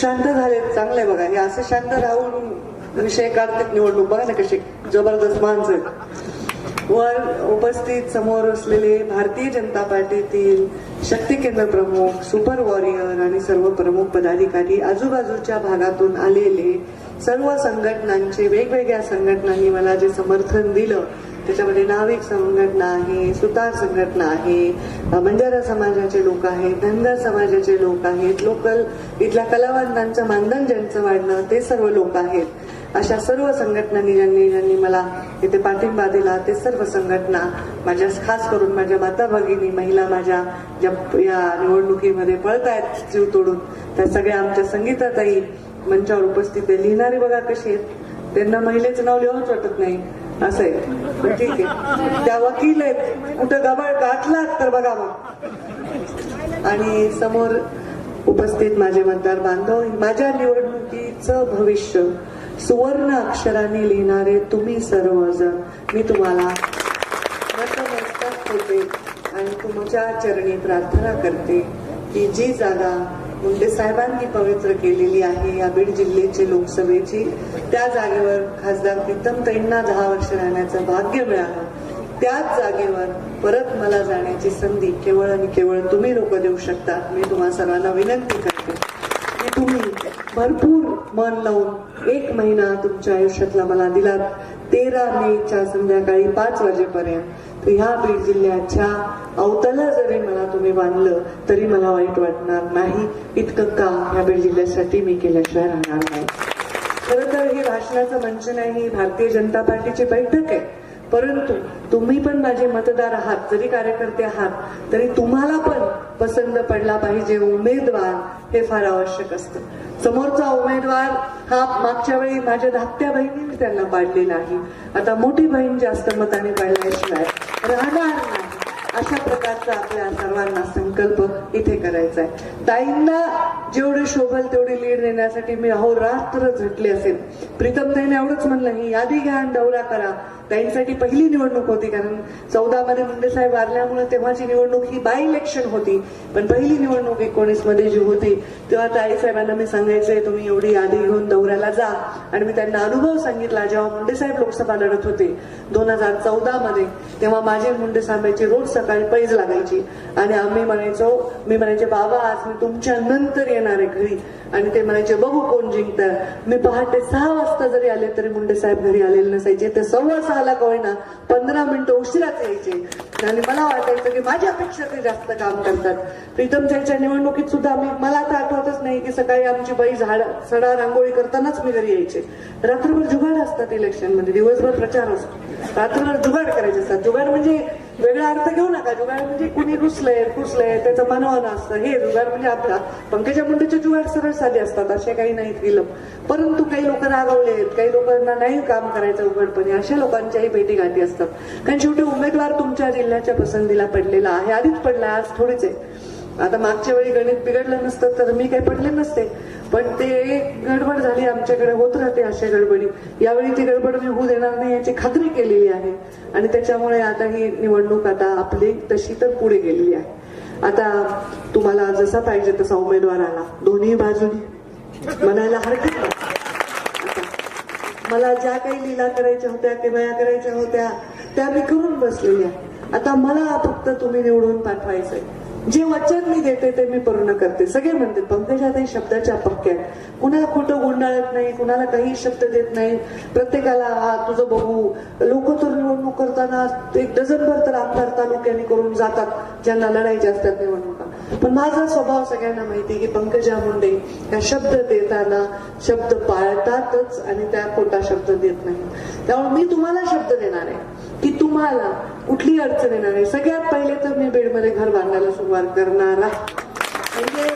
शांत झाले चांगलंय बघा. हे असं शांत राहून विषय काढतात निवडणूक. बघा ना कशी जबरदस्त माणसं वर उपस्थित समोर असलेले भारतीय जनता पार्टीतील शक्ती केंद्र प्रमुख सुपर वॉरियर आणि सर्व प्रमुख पदाधिकारी आजूबाजूच्या भागातून आलेले सर्व संघटनांचे वेगवेगळ्या संघटनांनी मला जे समर्थन दिलं त्याच्यामध्ये नाविक संघटना आहे सुतार संघटना आहे बंजारा समाजाचे लोक आहेत धनगर समाजाचे लोक आहेत लोकल इथल्या कलावंतांचं मानधन ज्यांचं वाढणं ते सर्व लोक आहेत. अशा सर्व संघटनांनी ज्यांनी ज्यांनी मला इथे पाठिंबा दिला ते सर्व संघटना माझ्या खास करून माझ्या माता भगिनी महिला माझ्या ज्या या निवडणुकीमध्ये पळत आहेत जीव तोडून त्या सगळ्या आमच्या संगीताताई मंचावर उपस्थित आहे लिहिणारे बघा कशी आहेत. त्यांना महिलेचं नाव लिहूनच वाटत नाही. असं आहे. ठीक आहे. त्या वकील आहेत. कुठं गबाळ गाठलात तर बघा मग. आणि समोर उपस्थित माझे मतदार बांधव माझ्या निवडणुकीचं भविष्य सुवर्ण अक्षराने लिहिणारे तुम्ही सर्वजण. मी तुम्हाला नतमस्तक होते आणि तुमच्या चरणी प्रार्थना करते की जी जागा मुंडे साहेबांनी पवित्र केलेली आहे या बीड जिल्ह्याची लोकसभेची. त्या जागेवर खासदार प्रीतमताईंना दहा वर्ष राहण्याचं भाग्य मिळालं. त्याच जागेवर परत मला जाण्याची संधी केवळ आणि केवळ तुम्ही लोक देऊ शकता. मी तुम्हा सर्वांना विनंती करते. भरपूर मन लावून एक महिना तुमच्या आयुष्यातला मला दिलात तेरा मेच्या संध्याकाळी पाच वाजेपर्यंत. तर ह्या बीड जिल्ह्याच्या अवतला जरी मला तुम्ही बांधलं तरी मला वाईट वाटणार नाही. इतकं काम ह्या बीड जिल्ह्यासाठी मी केल्याशिवाय राहणार नाही. खरं तर हे भाषणाचं मंच नाही ही भारतीय जनता पार्टीची बैठक आहे. परंतु तुम्ही पण माझे मतदार आहात जरी कार्यकर्ते आहात तरी तुम्हाला पण पसंत पडला पाहिजे उमेदवार हे फार आवश्यक असतं. समोरचा उमेदवार हा मागच्या वेळी माझ्या धाकट्या बहिणीने त्यांना पाडलेला आहे. आता मोठी बहीण जास्त मताने पाडल्याशिवाय राहणार नाही. अशा प्रकारचा आपल्या सर्वांना संकल्प इथे करायचा आहे. ताईंना जेवढे शोभल तेवढी लीड देण्यासाठी मी अहोरात्र झटले असेल. प्रीतम ताईने एवढंच म्हणलं ही यादी घ्या आणि दौरा करा. ताईंसाठी पहिली निवडणूक होती कारण चौदा मध्ये मुंडे साहेब वारल्यामुळे तेव्हाची निवडणूक ही बाय इलेक्शन होती. पण पहिली निवडणूक एकोणीसमध्ये जी होती तेव्हा ताई साहेबांना मी सांगायचंय तुम्ही एवढी यादी घेऊन दौऱ्याला जा. आणि मी त्यांना अनुभव सांगितला जेव्हा मुंडे साहेब लोकसभा लढत होते दोन हजार चौदा मध्ये तेव्हा माझे मुंडे साहेबांची रोज सकाळी पैज लागायची. आणि आम्ही म्हणायचो मी म्हणायचे बाबा आज मी तुमच्या नंतर येणार आहे घरी. आणि ते म्हणायचे बघू कोण जिंकतं मी पहाटे सहा वाजता जरी आले तरी मुंडे साहेब घरी आलेले नसायचे. ते सव्वा सहाला का होईना पंधरा मिनिटं उशिराच यायचे. आणि मला वाटायचं की माझ्यापेक्षा ते जास्त काम करतात. प्रीतमच्या निवडणुकीत सुद्धा मी मला तर आठवतच नाही की सकाळी आमची बाई झाड सडा रांगोळी करतानाच मी घरी यायचे. रात्रभर जुगाड असतात इलेक्शनमध्ये दिवसभर प्रचार असतो. रात्रभर जुगाड करायचे असतात. जुगाड म्हणजे वेगळा अर्थ घेऊ नका. जुगार म्हणजे कुणी घुसलंय घुसलंय त्याचं मनवानं असतं. हे जुगार म्हणजे आपला पंकजा मुंडेचे जुगाड सरळ साधे असतात असे काही नाहीत विलंब. परंतु काही लोक रागवले आहेत काही लोकांना नाही काम करायचं उघडपणे अशा लोकांच्याही भेटी गाठी असतात. कारण शेवटी उमेदवार तुमच्या जिल्ह्याच्या पसंतीला पडलेला आहे आधीच पडला आज थोडीच आहे. आता मागच्या वेळी गणित बिघडलं नसतं तर मी काही पडले नसते. पण ते गडबड झाली आमच्याकडे होत राहते अशा गडबडी. यावेळी ती गडबड मी होऊ देणार नाही याची खात्री केलेली आहे. आणि त्याच्यामुळे आता ही निवडणूक आता आपली तशी तर पुढे गेलेली आहे. आता तुम्हाला जसा पाहिजे तसा उमेदवार आला. दोन्ही बाजूनी. म्हणायला हरकत नाही. मला ज्या काही लीला करायच्या होत्या किमया करायच्या होत्या त्या मी करून बसलेल्या. आता मला फक्त तुम्ही निवडून पाठवायचंय. जे वचन मी देते ते मी पूर्ण करते. सगळे म्हणते पंकजाताई शब्दाच्या पक्क्यात आहेत. कुणाला खोटं गुंडाळत नाही कुणाला काही शब्द देत नाही. प्रत्येकाला हा तुझं बघू. लोक तर निवडणूक करताना एक डझनभर तर आमदार तालुक्याने करून जातात ज्यांना लढायच्या असतात निवडणुका. पण माझा स्वभाव सगळ्यांना माहिती आहे की पंकजा मुंडे ह्या शब्द देताना शब्द पाळतातच आणि त्या खोटा शब्द देत नाही त्यामुळे मी तुम्हाला शब्द देणार आहे. की तुम्हाला कुठली अडचण येणार आहे सगळ्यात पहिले तर मी बेडमध्ये घर बांधायला सुरुवात करणार म्हणजे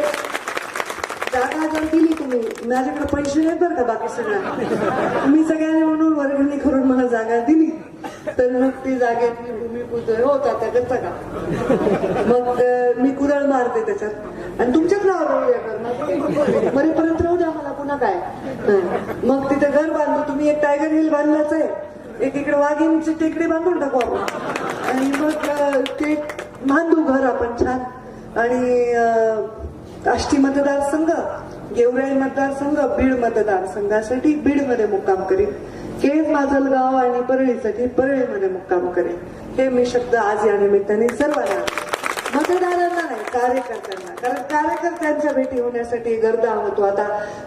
जागा जर दिली तुम्ही माझ्याकडे पैसे नाहीत बरं का बाकी सगळ्या. मी सगळ्यांनी म्हणून वर्गणी करून मला जागा दिली. तर मग ती जागेत मी भूमिपुत्र होता त्याच्यात का? मग मी कुदळ मारते त्याच्यात. आणि तुमच्याच नावावर करणार मरेपर्यंत राहू द्या मला पुन्हा काय? मग तिथे घर बांधलं तुम्ही एक टायगर हिल बांधलाच आहे. एक इकडे वाघिणीचे टेकडे बांधून टाकू आपण. आणि मग ते बांधू घर आपण छान. आणि काष्टी आष्टी मतदारसंघ गेवराई मतदारसंघ बीड मतदारसंघासाठी बीडमध्ये मुक्काम करेन. केज माजलगाव आणि परळीसाठी परळीमध्ये मुक्काम करेन. हे मी शब्द आज या निमित्ताने सर्वांना मतदारांना नाही कार्यकर्त्यांना कारण कार्यकर्त्यांच्या भेटी होण्यासाठी गर्दा होतो आता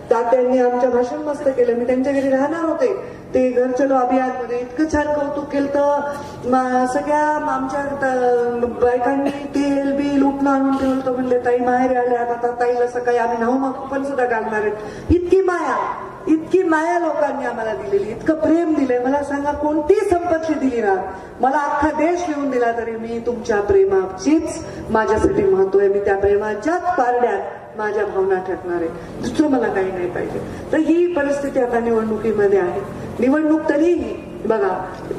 तात्यांनी आमच्या भाषण मस्त केलं. मी त्यांच्या घरी राहणार होते. ते घर चलो अभियानमध्ये. इतकं छान कौतुक केलं तर सगळ्या आमच्या बायकांनी तेल बिल उठणं आणून ठेवलं तर म्हणले ताई माहेर आल्या. आता ताईला सकाळी आम्ही नऊ मग पण सुद्धा घालणार आहेत. इतकी माया. इतकी माया लोकांनी आम्हाला दिलेली इतकं प्रेम दिलंय. मला सांगा कोणती संपत्ती दिली ना? मला अख्खा देश लिहून दिला तरी मी तुमच्या प्रेमाचीच माझ्यासाठी महत्त्व आहे मी त्या प्रेमाच्याच पारड्यात माझ्या भावना ठरणार आहे. दुसरं मला काही नाही पाहिजे. तर ही परिस्थिती आता निवडणुकीमध्ये आहे. निवडणूक तरीही बघा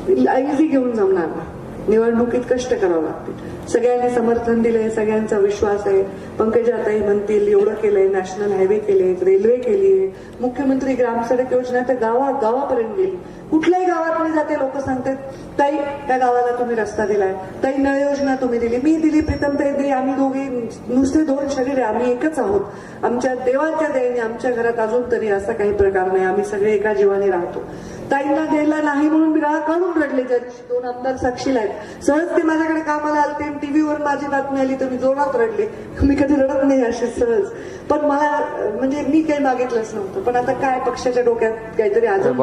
इझी घेऊन जमणार ना. निवडणुकीत कष्ट करावं लागतील. सगळ्यांनी समर्थन दिलंय सगळ्यांचा विश्वास आहे. पंकजाताई म्हणतील एवढं केलंय नॅशनल हायवे केले रेल्वे केली आहे मुख्यमंत्री ग्रामसडक योजना तर गावा गावापर्यंत गेली. कुठल्याही गावात मी जाते लोक सांगतात ताई त्या गावाला तुम्ही रस्ता दिलाय. ताई नळ योजना तुम्ही दिली. मी दिली प्रीतम ताई दिली. आम्ही दोघे नुसते दोन शरीर आहे. आम्ही एकच आहोत. आमच्या देवाच्या दयेने आमच्या घरात अजून तरी असा काही प्रकार नाही. आम्ही सगळे एका जीवाने राहतो. ताईंना द्यायला नाही म्हणून मी राहा काढून रडले. ज्या दिवशी दोन आमदार साक्षीला आहेत. सहज ते माझ्याकडे कामाला आलते. टीव्हीवर माझी बातमी आली तर मी जोरात रडले. मी कधी रडत नाही असे सहज. पण मला म्हणजे मी काही मागितलंच नव्हतं. पण आता काय पक्षाच्या डोक्यात काहीतरी बी.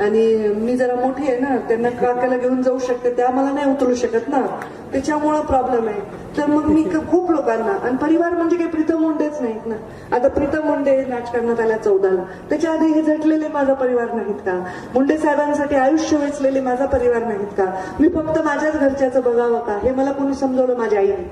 आणि मी जरा मोठी आहे ना त्यांना काकाला घेऊन जाऊ शकते. त्या मला नाही उतरू शकत ना. त्याच्यामुळं प्रॉब्लेम आहे. तर मग मी खूप लोकांना आणि परिवार म्हणजे काही प्रीतम मुंडेच नाहीत ना. आता प्रीतम मुंडे राजकारणात आल्या चौदाला. त्याच्या आधी हे झटलेले माझा परिवार नाहीत का? मुंडे साहेबांसाठी आयुष्य वेचलेले माझा परिवार नाहीत का? मी फक्त माझ्याच घरच्याचं बघावं का? हे मला कोणी समजवलं? माझ्या आईने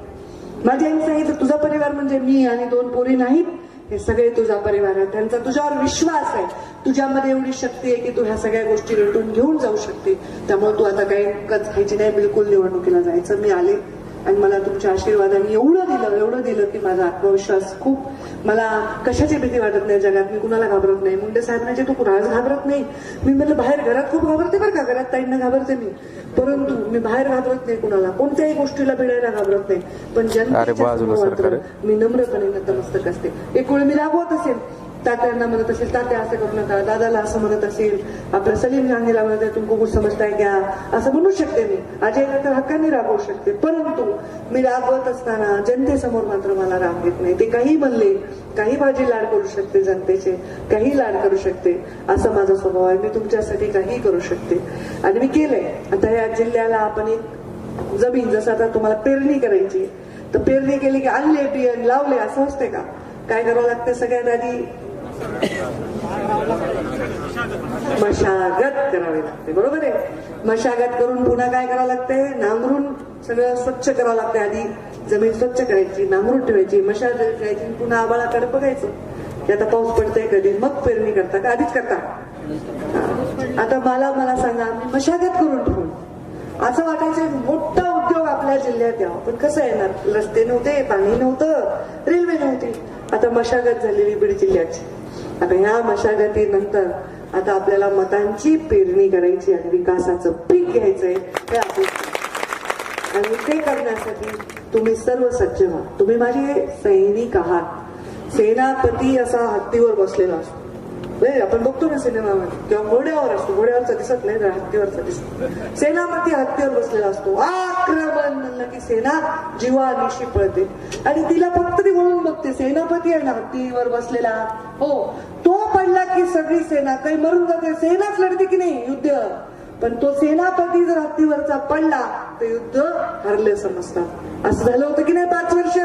माझ्या आईने सांगितलं तुझा परिवार म्हणजे मी आणि दोन पोरी नाहीत. हे सगळे तुझा परिवार आहे. त्यांचा तुझ्यावर विश्वास आहे. तुझ्यामध्ये एवढी शक्ती आहे की तू ह्या सगळ्या गोष्टी लटून घेऊन जाऊ शकते. त्यामुळे तू आता काही कच नाही बिलकुल निवडणुकीला जायचं. मी आले. आणि मला तुमच्या आशीर्वादाने एवढं दिलं एवढं दिलं की माझा आत्मविश्वास खूप मला कशाची भीती वाटत नाही जगात? मी कुणाला घाबरत नाही. मुंडे साहेब म्हणजे तू कुणालाच घाबरत नाही. मी म्हणलं बाहेर घरात खूप घाबरते बरं का? घरात ताईंना घाबरते मी. परंतु मी बाहेर घाबरत नाही कुणाला. कोणत्याही गोष्टीला भिडायला घाबरत नाही. पण जनतेच्या मात्र मी नम्रपणे नतमस्तक असते. एक वेळ मी रागवत असेल. तात्यांना म्हणत असेल तात्या असं करू नका दादाला असं म्हणत असेल आपल्या सलीम गांधीला म्हणत आहे तुमको कुछ समजताय क्या असं म्हणू शकते मी. अजय तर हक्काने रागवू शकते परंतु मी रागवत असताना जनतेसमोर मात्र मला राग येत नाही. ते काही म्हणले काही माझी लाड करू शकते जनतेचे काही लाड करू शकते असं माझा स्वभाव आहे. मी तुमच्यासाठी काही करू शकते. आणि मी केलंय. आता या जिल्ह्याला आपण एक जमीन जसं आता तुम्हाला पेरणी करायची तर पेरणी केली की आणले बियन लावले असं असते का? काय करावं लागतं सगळ्यात आधी मशागत करावी लागते बरोबर आहे? मशागत करून पुन्हा काय करावं लागते नांगरून सगळं स्वच्छ करावं लागते आधी जमीन स्वच्छ करायची नांगरून ठेवायची मशागत करायची पुन्हा आबाळाकडे बघायचं की आता पाऊस पडतोय कधी? मग पेरणी करता का? आधीच करता. आता मला मला सांगा मशागत करून ठेवून. असं वाटायचं मोठा उद्योग आपल्या जिल्ह्यात द्यावा पण कसं येणार? रस्ते नव्हते पाणी नव्हतं रेल्वे नव्हती. आता मशागत झालेली बीड जिल्ह्याची. आता ह्या मशागतीनंतर आता आपल्याला मतांची पेरणी करायची आणि विकासाचं पीक घ्यायचंय हे आपण आणि ते करण्यासाठी तुम्ही सर्व सज्ज व्हा. तुम्ही माझे सैनिक आहात. सेनापती असा हत्तीवर बसलेला असतो. नाही आपण बघतो ना सिनेमामध्ये किंवा घोड्यावर असतो. घोड्यावरचा दिसत नाही ना हत्तीवरचा दिसतो. सेनापती हत्तीवर बसलेला असतो. आक्रमण म्हणलं की सेना जीवानिशी पळते. आणि तिला फक्त ती म्हणून बघते सेनापती आहे ना हत्तीवर बसलेला. हो तो पडला की सगळी सेना काही मरून जाते सेनाच लढते की नाही युद्ध? पण तो सेनापती जर हत्तीवरचा पडला तर युद्ध हरले समजतात. असं झालं होतं की नाही पाच वर्ष?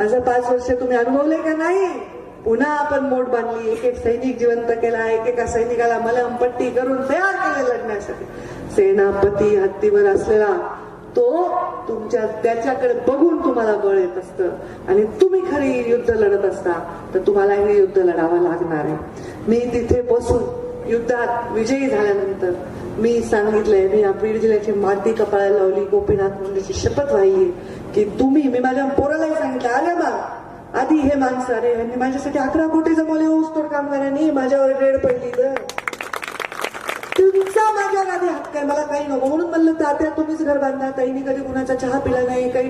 असं पाच वर्ष तुम्ही अनुभवले का नाही? पुन्हा आपण मोठ बांधली एक एक सैनिक जिवंत केला एक एका सैनिकाला मलम पट्टी करून तयार केले लढण्यासाठी. सेनापती हत्तीवर असलेला तो तुमच्या त्याच्याकडे बघून तुम्हाला बळ येत असतं. आणि तुम्ही खरी युद्ध लढत असता तर तुम्हाला हे युद्ध लढावं लागणार आहे. मी तिथे बसून युद्धात विजयी झाल्यानंतर मी सांगितलंय मी या बीड जिल्ह्याची माती कपाळाला लावली गोपीनाथ मुंडेची शपथ वाहिली की तुम्ही मी माझ्या पोरालाही सांगितलं अरे बा आधी हे माणसं अरे यांनी माझ्यासाठी अकरा कोटी जमवले ऊसतोड कामगारांनी माझ्यावर रेड पडली तर तुमचा माझ्या गाडी हात काय मला काही नको. म्हणून म्हणलं तात्या तुम्हीच घर बांधा. ताईनी कधी कुणाचा चहा पिला नाही काही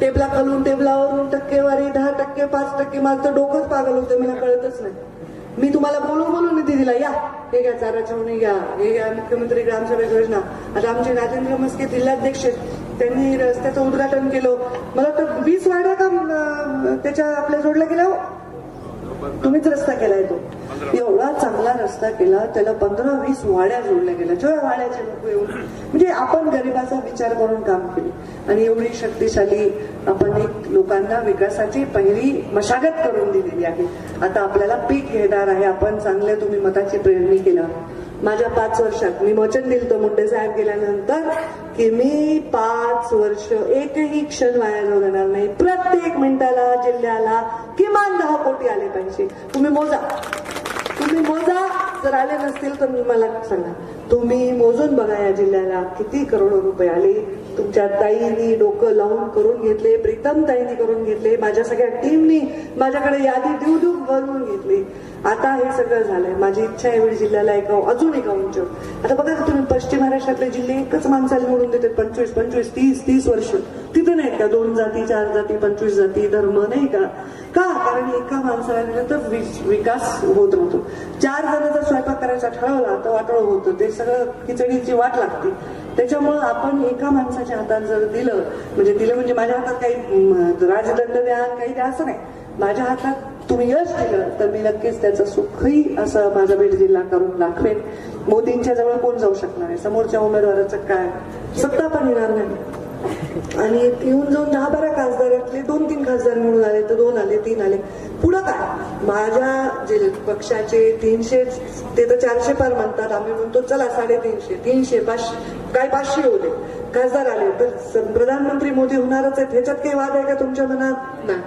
टेबला खालून टेबलावरून टक्केवारी दहा टक्के पाच टक्के माझं तर डोकंच पागल होतं मला कळतच नाही. मी तुम्हाला बोलून बोलून निधी दिला. या. हे घ्या चाराच्या म्हणून घ्या. हे घ्या मुख्यमंत्री ग्रामसभा योजना. आता आमचे राजेंद्र मस्के जिल्हाध्यक्ष त्यांनी रस्त्याचं उद्घाटन केलं. मला तर वीस वाड्या का त्याच्या आपल्या जोडल्या गेल्या हो. तुम्हीच रस्ता केलाय तो. एवढा चांगला रस्ता केला त्याला पंधरा वीस वाड्या जोडल्या गेल्या. जेव्हा वाड्याचे लोक येऊन म्हणजे आपण गरिबाचा विचार करून काम केले. आणि एवढी शक्तिशाली आपण एक लोकांना विकासाची पहिली मशागत करून दिलेली आहे. आता आपल्याला पीक घेणार आहे आपण चांगले तुम्ही मताची प्रेरणी केला. माझ्या पाच वर्षात. मी वचन दिलं होतं मुंडे साहेब गेल्यानंतर की मी पाच वर्ष एकही क्षण वाया जाऊ देणार नाही. प्रत्येक मिनिटाला जिल्ह्याला किमान दहा कोटी आले पाहिजे. तुम्ही मोजा. तुम्ही मोजा. जर आले नसतील तर मी मला सांगा. तुम्ही मोजून बघा या जिल्ह्याला किती करोड रुपये आले. तुमच्या ताईनी डोकं लावून करून घेतले प्रीतम ताईनी करून घेतले माझ्या सगळ्या टीमनी माझ्याकडे यादी देऊ देऊ बनवून घेतली. आता हे सगळं झालंय. माझी इच्छा आहे बीड जिल्ह्याला एका अजून एका उंच. आता बघा ना तुम्ही पश्चिम महाराष्ट्रातले जिल्हे एकच माणसाला निवडून देते पंचवीस पंचवीस तीस तीस वर्ष. तिथे नाहीत का दोन जाती चार जाती पंचवीस जाती धर्म नाही का? का? कारण एका माणसाला दिलं तर विकास होत नव्हतो. चार जणांचा स्वयंपाक करायचा ठरवला तर वाटळ होतं. ते सगळं खिचडीची वाट लागते. त्याच्यामुळं आपण एका माणसाच्या हातात जर दिलं म्हणजे दिलं म्हणजे माझ्या हातात काही राजदंड द्या काही द्या असं नाही. माझ्या हातात तुम्ही यश दिलं तर मी नक्कीच त्याचं सुखही असं माझा बीड जिल्हा करून दाखवेन. मोदींच्या जवळ कोण जाऊ शकणार आहे? समोरच्या उमेदवाराचं काय? सत्ता पण येणार नाही. आणि येऊन जाऊन दहा बारा खासदारातले दोन तीन खासदार म्हणून आले तर दोन आले तीन आले. पुढं काय? माझ्या जे पक्षाचे तीनशे ते तर चारशे पार म्हणतात. आम्ही म्हणतो चला साडेतीनशे तीनशे पाचशे काय पाचशे होते खासदार आले. तर प्रधानमंत्री मोदी होणारच आहेत. ह्याच्यात काही वाद आहे का तुमच्या मनात? नाही.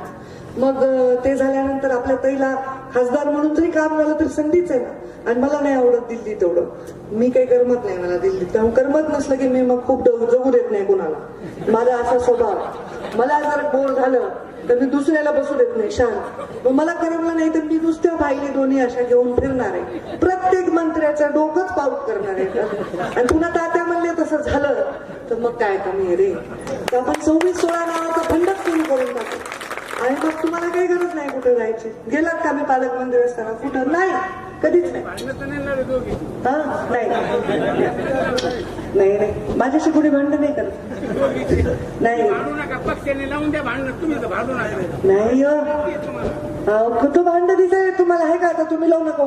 मग ते झाल्यानंतर आपल्या ताईला खासदार म्हणून जरी काम झालं तरी संधीच आहे ना. आणि मला नाही आवडत दिल्ली तेवढं. मी काही करमत नाही मला दिल्ली त्यामुळे करमत नसलं की मी मग खूप जगू देत नाही कुणाला. माझा असा स्वभाव मला जर बोर झालं तर मी दुसऱ्याला बसू देत नाही शांत. मग मला करमलं नाही तर मी नुसत्या भाईने दोन्ही अशा घेऊन फिरणार आहे. प्रत्येक मंत्र्याचं डोकंच पाऊट करणार आहे. आणि पुन्हा तात्या म्हणले तसं झालं तर मग काय कमी आहे रे? तर आपण सव्वीस सोळा नावाचा फंडच सुरू करून टाकू. आणि मग तुम्हाला काही गरज नाही कुठे जायची. गेलात का मी पालकमंत्री असताना? कुठं? नाही. कधीच नाही. नाही. नाही नाही. माझ्याशी कोणी भांडण नाही करत. नाही. भांडू नाही हो. कुठं भांडण दिसाय तुम्हाला. आहे का आता? तुम्ही लावू नका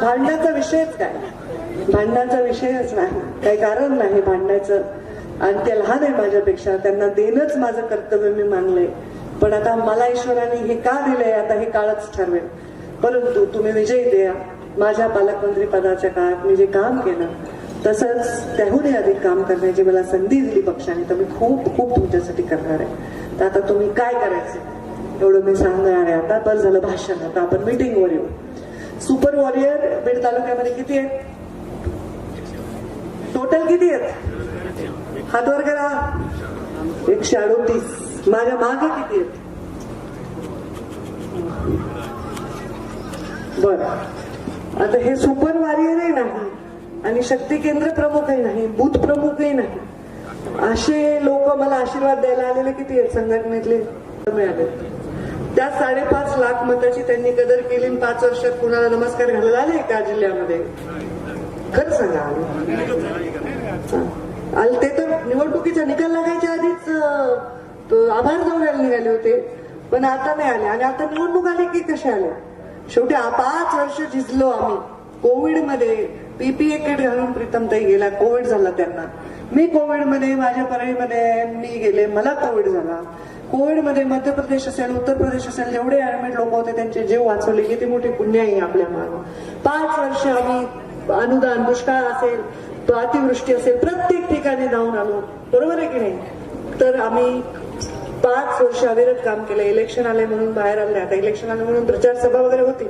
भांडणाचा विषयच काय? भांडणाचा विषयच नाही. काही कारण नाही भांडायचं. आणि ते लहान आहे माझ्यापेक्षा त्यांना देणंच माझं कर्तव्य मी मानलंय. पण आता मला ईश्वराने हे का दिलंय आता हे काळच ठरवेल. परंतु तुम्ही विजयी द्या. माझ्या पालकमंत्री पदाच्या काळात मी जे काम केलं तसंच त्याहूनही अधिक काम करण्याची मला संधी दिली पक्षाने. तर मी खूप खूप तुमच्यासाठी करणार आहे. तर आता तुम्ही काय करायचं? एवढं मी सांगणार आहे आता. बस झालं भाषण. आता आपण मिटिंगवर येऊ. सुपर वॉरियर बीड तालुक्यामध्ये किती आहेत? टोटल किती आहेत? हात वर करा. एकशे अडोतीस माझ्या मागे किती आहेत? बर. आता हे सुपर वॉरियरही नाही आणि शक्ती केंद्र प्रमुखही नाही बूथ प्रमुखही नाही असे लोक मला आशीर्वाद द्यायला आलेले किती आहेत संघटनेतले? मिळाले. त्या साडेपाच लाख मताची त्यांनी कदर केली आणि पाच वर्षात कुणाला नमस्कार घालायला आले का जिल्ह्यामध्ये? खरं सांगा. आभार दौऱ्याला निघाले होते पण आता नाही आले. आणि आता निवडणूक आले की कसे आले? शेवटी पाच वर्ष झिजलो आम्ही. कोविडमध्ये पीपीए किट घालून प्रीतमताई गेला. कोविड झाला त्यांना. मी कोविडमध्ये माझ्या परळीमध्ये मी गेले. मला कोविड झाला. कोविडमध्ये मध्य प्रदेश असेल उत्तर प्रदेश असेल जेवढे ऍडमिट लोक होते त्यांचे जीव वाचवले. किती मोठी आहे आपल्या मागं. पाच वर्ष आम्ही अनुदान दुष्काळ असेल तो अतिवृष्टी असेल प्रत्येक ठिकाणी जाऊन आलो. बरोबर आहे की नाही? तर आम्ही पाच वर्ष अविरत काम केलं. इलेक्शन आले म्हणून बाहेर आले आता इलेक्शन आले म्हणून प्रचार सभा वगैरे होती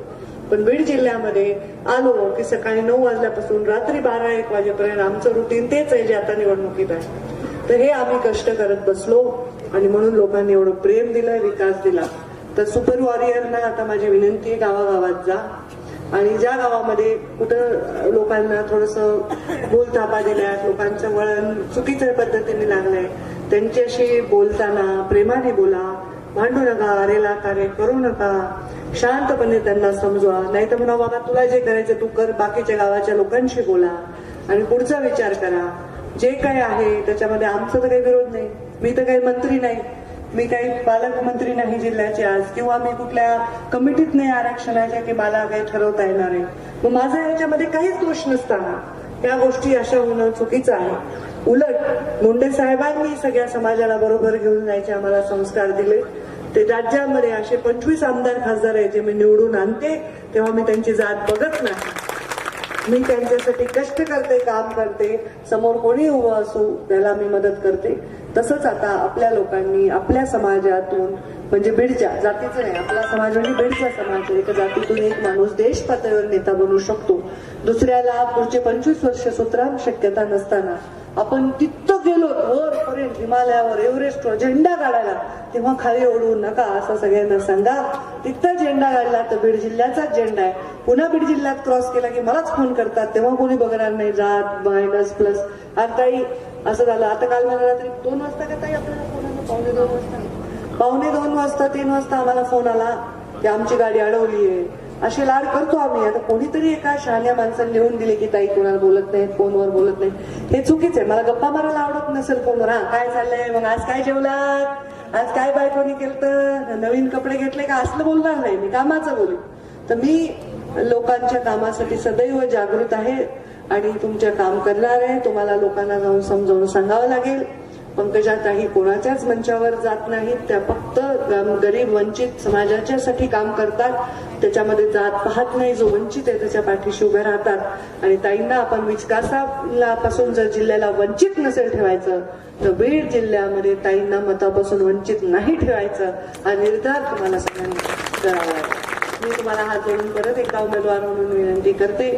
पण बीड जिल्ह्यामध्ये आलो की सकाळी नऊ वाजल्यापासून रात्री बारा एक वाजेपर्यंत आमचं रुटीन तेच आहे जे आता निवडणुकीत आहे. तर हे आम्ही कष्ट करत बसलो आणि म्हणून लोकांनी एवढं प्रेम दिलं विकास दिला. तर सुपर वॉरियरना आता माझी विनंती आहे गावागावात जा. आणि ज्या गावामध्ये कुठं लोकांना थोडस बोलतापा दिल्यात लोकांचं वळण चुकीच्या पद्धतीने लागलंय त्यांच्याशी बोलताना प्रेमाने बोला. भांडू नका अरेला कार्य करू नका. शांतपणे त्यांना समजवा. नाही तर म्हणा बाबा तुला जे करायचं तू कर. बाकीच्या गावाच्या लोकांशी बोला आणि पुढचा विचार करा. जे काय आहे त्याच्यामध्ये आमचा तर काही विरोध नाही. मी तर काही मंत्री नाही. मी काही पालकमंत्री नाही जिल्ह्याचे आज. किंवा मी कुठल्या कमिटीत नाही आरक्षणाच्या की मला काही ठरवता येणार आहे. मग माझा याच्यामध्ये काहीच दोष नसताना. या गोष्टी अशा होणं चुकीचं आहे. उलट मुंडे साहेबांनी सगळ्या समाजाला बरोबर घेऊन जायचे आम्हाला संस्कार दिले. ते राज्यामध्ये असे पंचवीस आमदार खासदार आहे जे मी निवडून आणते तेव्हा मी त्यांची जात बघत नाही. मी त्यांच्यासाठी कष्ट करते काम करते समोर कोणी उभं असू त्याला मी मदत करते. तसंच आता आपल्या लोकांनी आपल्या समाजातून म्हणजे बीडच्या जातीचं नाही आपला समाज म्हणजे बीडचा समाज आहे. एका जातीतून एक माणूस देश पातळीवर नेता बनू शकतो. दुसऱ्याला पुढचे पंचवीस वर्ष सुतराम शक्यता नसताना आपण तिथं गेलो वरपर्यंत हिमालयावर एव्हरेस्टवर झेंडा काढायला. तेव्हा खाली ओढवू नका असं सगळ्यांना सांगा. तिथं झेंडा काढला तर बीड जिल्ह्याचाच झेंडा आहे. पुन्हा बीड जिल्ह्यात क्रॉस केला की मलाच फोन करतात. तेव्हा कोणी बघणार नाही जात मायनस प्लस आणि असं झालं. आता काल मला रात्री दोन वाजता का ताई आपल्याला फोन आला? पावणे दोन वाजता. पावणे दोन वाजता तीन वाजता आम्हाला फोन आला की आमची गाडी अडवली आहे असे लाड करतो आम्ही. आता कोणीतरी एका शहाण्या माणसाने लिहून दिले की ताई कोणाला बोलत नाही फोनवर बोलत नाही हे चुकीचं आहे. मला गप्पा मारायला आवडत नसेल फोनवर हा काय चाललंय? मग आज काय जेवलात? आज काय बायकोनी केलं नवीन कपडे घेतले का? असलं बोलणार नाही. मी कामाचं बोलू. तर मी लोकांच्या कामासाठी सदैव जागृत आहे आणि तुमचं काम करणार आहे. तुम्हाला लोकांना जाऊन समजावून सांगावं लागेल. पंकजा ताई कोणाच्याच मंचावर जात नाहीत. त्या फक्त गरीब वंचित समाजाच्यासाठी काम करतात. त्याच्यामध्ये जात पाहत नाही जो वंचित आहे त्याच्या पाठीशी उभे राहतात. आणि ताईंना आपण विकासापासून जर जिल्ह्याला वंचित नसेल ठेवायचं तर बीड जिल्ह्यामध्ये ताईंना मतापासून वंचित नाही ठेवायचं हा निर्धार तुम्हाला सगळ्यांनी करावा लागेल. मी तुम्हाला हात जोडून परत एका उमेदवार म्हणून विनंती करते.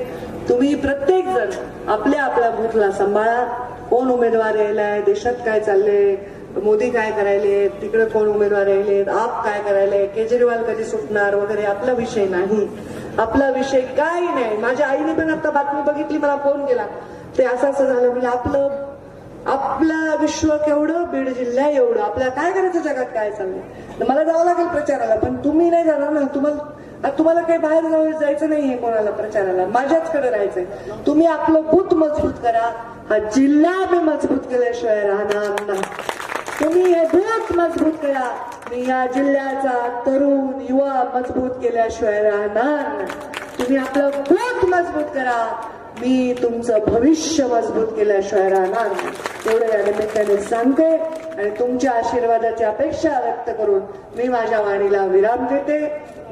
तुम्ही प्रत्येक जण आपल्या आपल्या भूतला सांभाळा. कोण उमेदवार यायलाय देशात काय चाललंय? मोदी काय करायले तिकडे कोण उमेदवार यायले आप काय करायले केजरीवाल कधी सुटणार वगैरे? आपला विषय नाही. आपला विषय काही नाही. माझ्या आईने पण आता बातमी बघितली मला फोन केला. ते असं असं झालं. म्हणजे आपलं आपलं विश्व केवढं? बीड जिल्हा एवढं. आपल्याला काय करायचं? जगात काय चाललंय? तर मला जावं लागेल प्रचाराला पण तुम्ही नाही जाणार ना. तुम्हाला तुम्हाला काही बाहेर जायचं नाहीये कोणाला प्रचाराला. माझ्याचकडे राहायचंय. तुम्ही आपलं बूथ मजबूत करा. हा जिल्हा मी मजबूत केल्याशिवाय राहणार नाही. तुम्ही हे बूथ मजबूत करा. मी या जिल्ह्याचा तरुण युवा मजबूत केल्याशिवाय राहणार नाही. तुम्ही आपलं बूथ मजबूत करा. मी तुमचं भविष्य मजबूत केल्याशिवाय राहणार एवढं या निमित्ताने सांगते आणि तुमच्या आशीर्वादाची अपेक्षा व्यक्त करून मी माझ्या वाणीला विराम देते.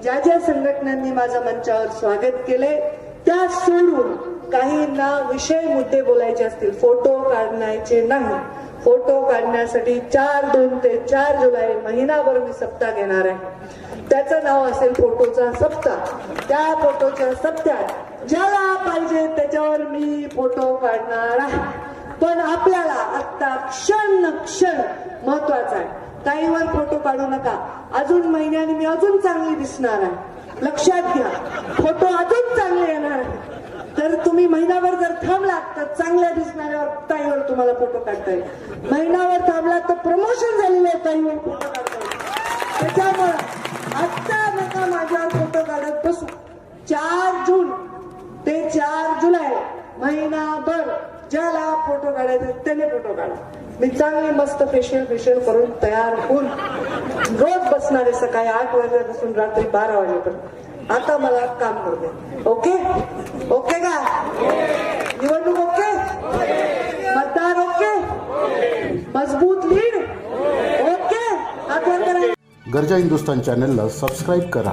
ज्या ज्या संघटनांनी माझं मंचावर स्वागत केले त्या सोडून काहींना विषय मुद्दे बोलायचे असतील फोटो काढण्याचे नाही. फोटो काढण्यासाठी चार दोन ते चार जुलै महिनाभर मी सप्ताह घेणार आहे. त्याचं नाव असेल फोटोचा सप्ताह. त्या फोटोच्या सप्त्यात ज्याला पाहिजे त्याच्यावर मी फोटो काढणार आहे. पण आपल्याला आता क्षण क्षण महत्त्वाचा आहे. ताईवर फोटो काढू नका. अजून महिन्याने मी अजून चांगली दिसणार आहे. लक्षात घ्या. फोटो अजून चांगले येणार आहे तर तुम्ही महिनाभर जर थांबलात तर चांगल्या दिसणाऱ्या ताईवर तुम्हाला फोटो काढता येईल. महिनाभर थांबलात तर प्रमोशन झालेलं आहे ताईवर फोटो काढता येईल. त्याच्यामुळं आत्ता नका माझ्यावर फोटो काढत महिनाभर ज्याला फोटो काढायचे त्याने फोटो काढा. मी चांगली मस्त फेशियल फेशियल करून तयार होऊन रोज बसणारे सकाळी आठ वाजल्यापासून रात्री बारा वाजेपर्यंत. आता मला काम करते ओके ओके का? निवडणूक ओके मतदार ओके मजबूत लीड? ओके आठवण गरजा हिंदुस्तान चॅनलला सबस्क्राईब करा.